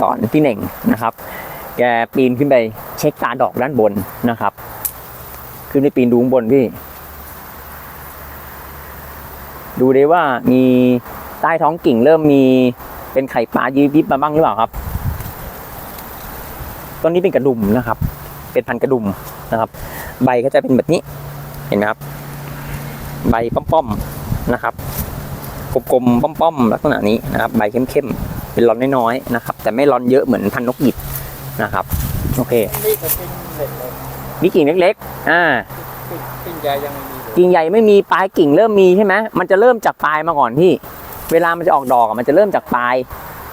สอนพี่เน่งนะครับ แกปีนขึ้นไปเช็คตาดอกด้านบนนะครับ ขึ้นไปปีนดูข้างบนพี่ ดูได้ว่ามีใต้ท้องกิ่งเริ่มมีเป็นไข่ปลายืบยิบมาบ้างหรือเปล่าครับต้นนี้เป็นกระดุมนะครับ เป็นพันกระดุมนะครับ ใบก็จะเป็นแบบนี้ เห็นไหมครับ ใบป้อมๆนะครับกลมๆป้อมๆลักษณะนี้นะครับ ใบเข้มๆ เป็นร้อนน้อยๆนะครับ แต่ไม่ร้อนเยอะเหมือนพันธุ์นกหยิบนะครับโอเคนี่ก็เป็นเหล็กเลยมีกิ่งเล็กๆอ่าปิ้งปิ้งใหญ่ยังไม่มีเลยกิ่งใหญ่ไม่มีปลายกิ่งเริ่มมีใช่ไหมมันจะเริ่มจากปลายมาก่อนพี่ เวลามันจะออกดอกอะมันจะเริ่มจากปลาย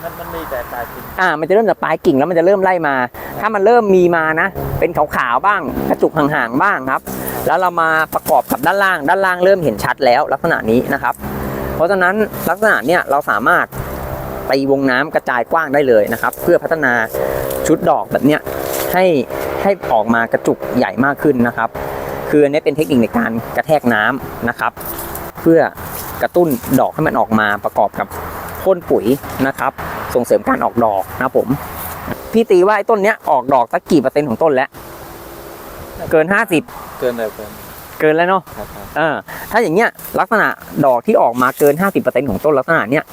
มันมันมีแต่ปลายปิ้งอ่า มันจะเริ่มจากปลายกิ่งแล้วมันจะเริ่มไล่มา ถ้ามันเริ่มมีมานะ เป็นขาวๆบ้าง กระจุกห่างๆบ้างครับ แล้วเรามาประกอบกับด้านล่าง ด้านล่างเริ่มเห็นชัดแล้วลักษณะนี้นะครับ เพราะฉะนั้นลักษณะเนี้ยเราสามารถ ตีวงน้ำกระจายกว้างได้เลยนะครับ เพื่อพัฒนาชุดดอกแบบเนี้ยให้ให้ออกมากระจุกใหญ่มากขึ้นนะครับ คืออันนี้เป็นเทคนิคในการกระแทกน้ำนะครับ เพื่อกระตุ้นดอกให้มันออกมาประกอบกับพ่นปุ๋ยนะครับ ส่งเสริมการออกดอกนะครับผม พี่ตีว่าไอ้ต้นเนี้ยออกดอกสักกี่เปอร์เซ็นต์ของต้นแล้ว เกิน50เกินเลยเกินเกินแล้วเนาะครับครับเออถ้าอย่างเงี้ยลักษณะดอกที่ออกมาเกิน 50%ของต้นลักษณะเนี้ย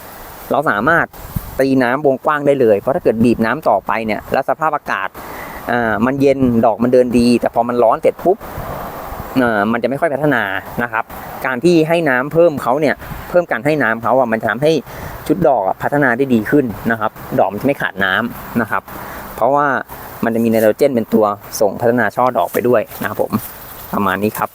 เราสามารถตีน้ำวงกว้างได้เลย เพราะถ้าเกิดบีบน้ำต่อไปเนี่ย แล้วสภาพอากาศอ่ามันเย็นดอกมันเดินดี แต่พอมันร้อนเสร็จปุ๊บอ่ามันจะไม่ค่อยพัฒนานะครับ การที่ให้น้ำเพิ่มเขาเนี่ยเพิ่มการให้น้ำเขาอะมันจะทำให้ชุดดอกพัฒนาได้ดีขึ้นนะครับ ดอกมันจะไม่ขาดน้ำนะครับ เพราะว่ามันจะมีไนโตรเจนเป็นตัวส่งพัฒนาช่อดอกไปด้วยนะครับผมประมาณนี้ครับ